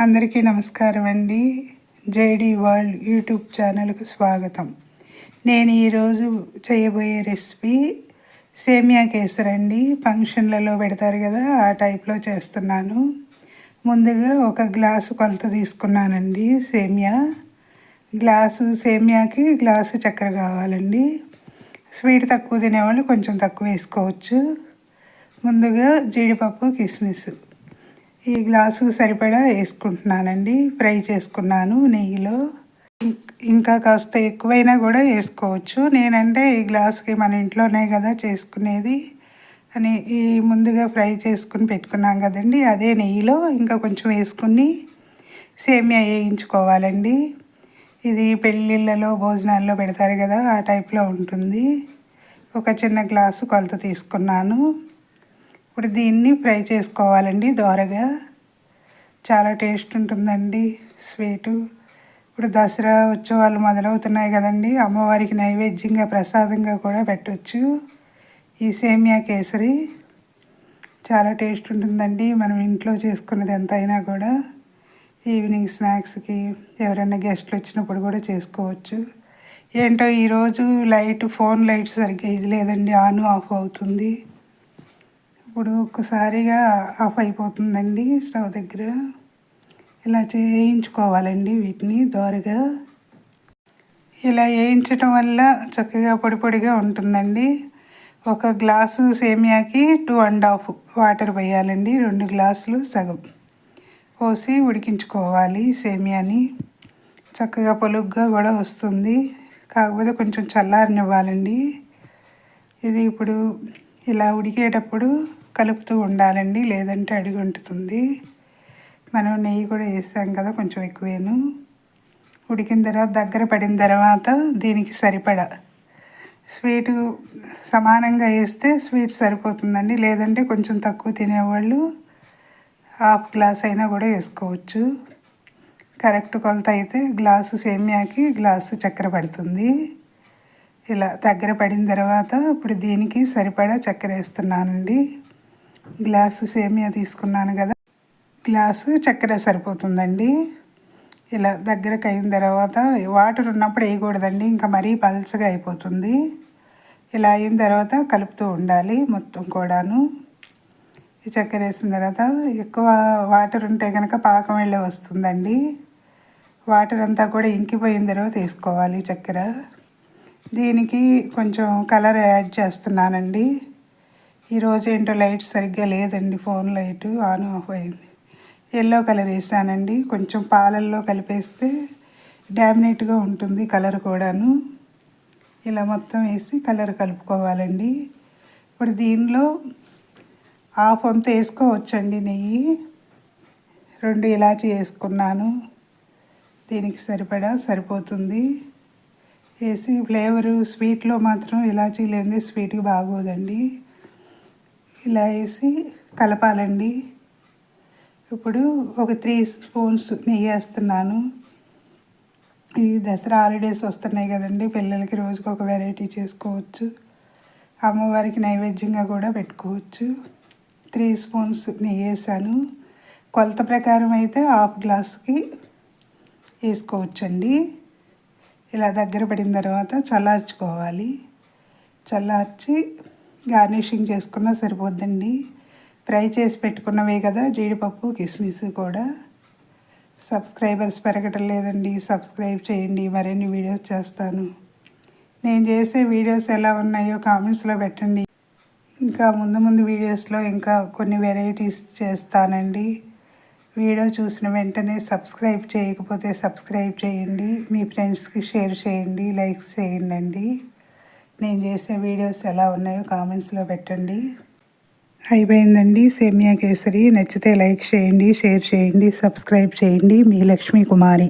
అందరికీ నమస్కారం అండి. జేడీ వరల్డ్ యూట్యూబ్ ఛానల్కు స్వాగతం. నేను ఈరోజు చేయబోయే రెసిపీ సేమియా కేసర్ అండి. ఫంక్షన్లలో పెడతారు కదా ఆ టైప్లో చేస్తున్నాను. ముందుగా ఒక గ్లాసు కొలత తీసుకున్నానండి సేమియా. గ్లాసు సేమియాకి గ్లాసు చక్కెర కావాలండి. స్వీట్ తక్కువ తినేవాళ్ళు కొంచెం తక్కువ వేసుకోవచ్చు. ముందుగా జీడిపప్పు కిస్మిస్. ఈ గ్లాసు సరిపడా వేసుకుంటున్నానండి. ఫ్రై చేసుకున్నాను నెయ్యిలో. ఇంకా కాస్త ఎక్కువైనా కూడా వేసుకోవచ్చు. నేనంటే ఈ గ్లాస్కి మన ఇంట్లోనే కదా చేసుకునేది. అని ఈ ముందుగా ఫ్రై చేసుకుని పెట్టుకున్నాం కదండి. అదే నెయ్యిలో ఇంకా కొంచెం వేసుకుని సేమియా వేయించుకోవాలండి. ఇది పెళ్ళిళ్ళలో భోజనాల్లో పెడతారు కదా ఆ టైప్లో ఉంటుంది. ఒక చిన్న గ్లాసు కొలత తీసుకున్నాను. ఇప్పుడు దీన్ని ఫ్రై చేసుకోవాలండి దోరగా. చాలా టేస్ట్ ఉంటుందండి స్వీటు. ఇప్పుడు దసరా ఉత్సవాలు మొదలవుతున్నాయి కదండి అమ్మవారికి నైవేద్యంగా ప్రసాదంగా కూడా పెట్టవచ్చు ఈ సేమియా కేసరి చాలా టేస్ట్ ఉంటుందండి మనం ఇంట్లో చేసుకున్నది ఎంత అయినా కూడా. ఈవినింగ్ స్నాక్స్కి ఎవరైనా గెస్ట్లు వచ్చినప్పుడు కూడా చేసుకోవచ్చు. ఏంటో ఈరోజు లైట్ ఫోన్ లైట్ సరిగ్గా ఇది లేదండి ఆన్ ఆఫ్ అవుతుంది. ఇప్పుడు ఒక్కసారిగా ఆఫ్ అయిపోతుందండి స్టవ్ దగ్గర. ఇలా చేయించుకోవాలండి వీటిని దోరగా. ఇలా వేయించడం వల్ల చక్కగా పొడి పొడిగా ఉంటుందండి. ఒక గ్లాసు సేమియాకి టూ అండ్ హాఫ్ వాటర్ పోయాలండి రెండు గ్లాసులు సగం. పోసి ఉడికించుకోవాలి సేమియాని. చక్కగా పొలుగ్గా కూడా వస్తుంది. కాకపోతే కొంచెం చల్లారనివ్వాలండి. ఇది ఇప్పుడు ఇలా ఉడికేటప్పుడు కలుపుతూ ఉండాలండి లేదంటే అడుగుంటుతుంది మనం నెయ్యి కూడా వేసాం కదా కొంచెం ఎక్కువేను. ఉడికిన తర్వాత దగ్గర పడిన తర్వాత దీనికి సరిపడా. స్వీటు సమానంగా వేస్తే స్వీట్ సరిపోతుందండి లేదంటే కొంచెం తక్కువ తినేవాళ్ళు హాఫ్ గ్లాస్ అయినా కూడా వేసుకోవచ్చు. కరెక్ట్ కొలత అయితే గ్లాసు సేమ్యాకి గ్లాసు చక్కెర పడుతుంది. ఇలా దగ్గర పడిన తర్వాత ఇప్పుడు దీనికి సరిపడా చక్కెర వేస్తున్నానండి. గ్లాసు సేమియా తీసుకున్నాను కదా. గ్లాసు చక్కెర సరిపోతుందండి. ఇలా దగ్గరకు అయిన తర్వాత వాటర్ ఉన్నప్పుడు వేయకూడదండి. ఇంకా మరీ పల్చగా అయిపోతుంది. ఇలా అయిన తర్వాత కలుపుతూ ఉండాలి మొత్తం కూడాను. చక్కెర వేసిన తర్వాత ఎక్కువ వాటర్ ఉంటే కనుక పాకం వెళ్ళి వస్తుందండి. వాటర్ అంతా కూడా ఇంకిపోయిన తర్వాత వేసుకోవాలి చక్కెర. దీనికి కొంచెం కలర్ యాడ్ చేస్తున్నానండి. ఈరోజు ఏంటో లైట్ సరిగ్గా లేదండి ఫోన్ లైట్ ఆన్ ఆఫ్ అయింది. ఎల్లో కలర్ వేసానండి. కొంచెం పాలల్లో కలిపేస్తే డామినేట్గా ఉంటుంది కలర్ కూడాను. ఇలా మొత్తం వేసి కలర్ కలుపుకోవాలండి. ఇప్పుడు దీనిలో హాఫ్ అంతా వేసుకోవచ్చండి నెయ్యి. రెండు ఇలాచి వేసుకున్నాను. దీనికి సరిపడా సరిపోతుంది. వేసి ఫ్లేవరు స్వీట్లో మాత్రం ఇలాచీ లేనిది స్వీట్కి బాగోదండి. ఇలా వేసి కలపాలండి. ఇప్పుడు ఒక త్రీ స్పూన్స్ నెయ్యి వేస్తున్నాను. ఈ దసరా హాలిడేస్ వస్తున్నాయి కదండి పిల్లలకి రోజుకి ఒక వెరైటీ చేసుకోవచ్చు. అమ్మవారికి నైవేద్యంగా కూడా పెట్టుకోవచ్చు. త్రీ స్పూన్స్ నెయ్యి వేసాను. కొలత ప్రకారం అయితే హాఫ్ గ్లాస్కి వేసుకోవచ్చండి. ఇలా దగ్గర పడిన తర్వాత చల్లార్చుకోవాలి. చల్లార్చి గార్నిషింగ్ చేసుకున్నా సరిపోద్దండి. ఫ్రై చేసి పెట్టుకున్నవే కదా జీడిపప్పు కిస్మిస్ కూడా. సబ్స్క్రైబర్స్ పెరగటం లేదండి. సబ్స్క్రైబ్ చేయండి. మరిన్ని వీడియోస్ చేస్తాను. నేను చేసే వీడియోస్ ఎలా ఉన్నాయో కామెంట్స్లో పెట్టండి. ఇంకా ముందు ముందు వీడియోస్లో ఇంకా కొన్ని వెరైటీస్ చేస్తానండి. వీడియో చూసిన వెంటనే సబ్స్క్రైబ్ చేయకపోతే సబ్స్క్రైబ్ చేయండి. మీ ఫ్రెండ్స్కి షేర్ చేయండి. లైక్స్ చేయండి నేను చేసే వీడియోస్ ఎలా ఉన్నాయో కామెంట్స్లో పెట్టండి. అయిపోయిందండి సేమియా కేసరి. నచ్చితే లైక్ చేయండి షేర్ చేయండి సబ్స్క్రైబ్ చేయండి. మీ లక్ష్మీ కుమారి.